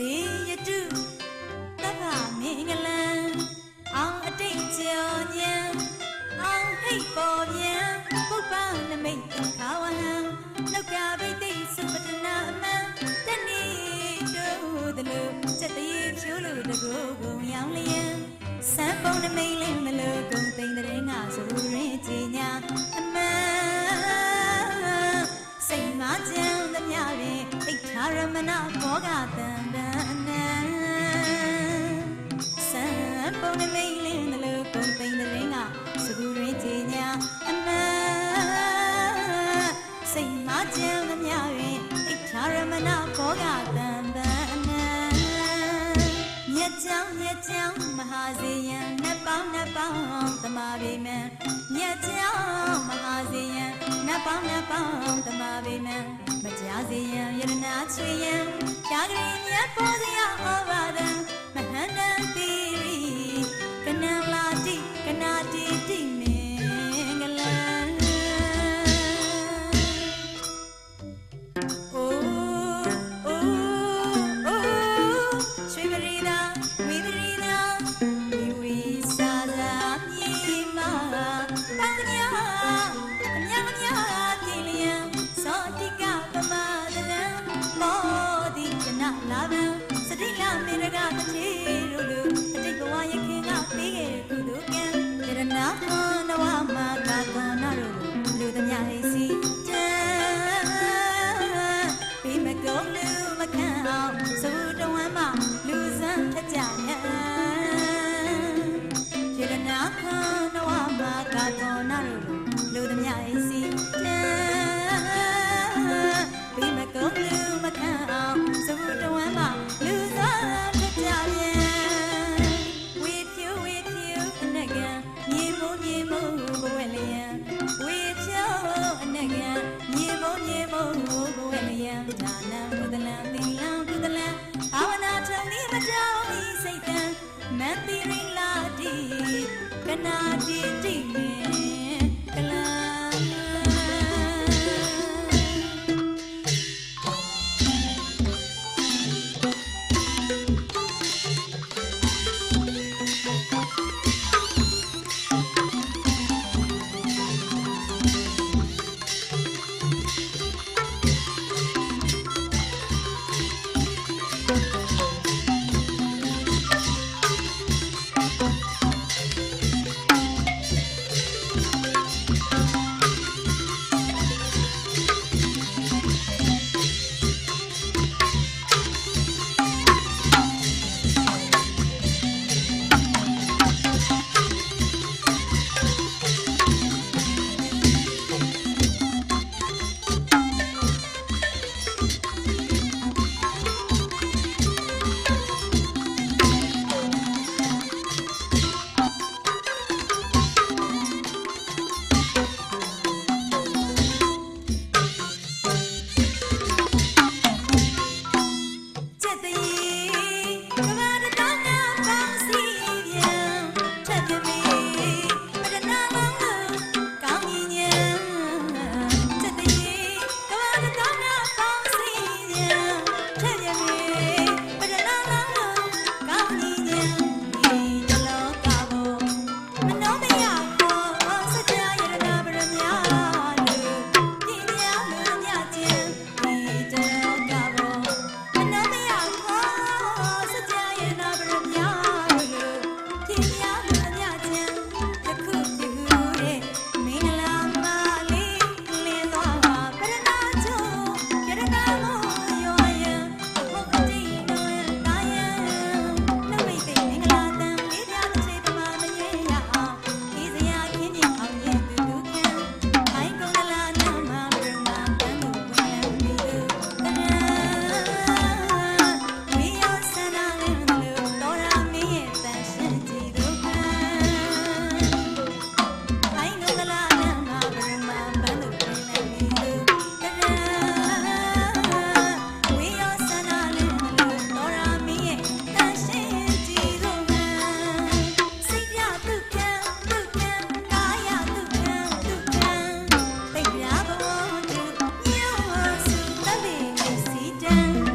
စေရတု ရမနာဘောကတန်တန်နန်စံပုံနမိန်လင်းမလို့ကုန်သိမ့်တဲ့ငါဆိုရင်ကြည်ညာအမှန်စိတ်မကြမ်းသမျှပင်အိတ်ထားရမနာဘောကတန်တန်နန်မြက်ကြောင်မြက်ကြောင်မဟာဇေယံနှစ်ပေါင်းနှစ်ပေါင်းသမာဗိမံမြက်ကြောင်မဟာဇေယံနှစ်ပေါင်းနှစ်ပေါင်းသမာဗိမံ မကြာဇေယံယရနာချွေယံရှားကလေးမြတ်ပေါ်စရာဩဘာဒံမဟန္တံတိရိကနံလာတိကနာတိတိမင်္ဂလံအိုးအိုးအိုးရွှေပရိသာဝိပရိသာ လျံဒါနံကုသလံသီလံကုသလံဘာဝနာထုံဤမကြောင်းဤစိတ်တံမန္တိရိလာတိကနာတိ dance.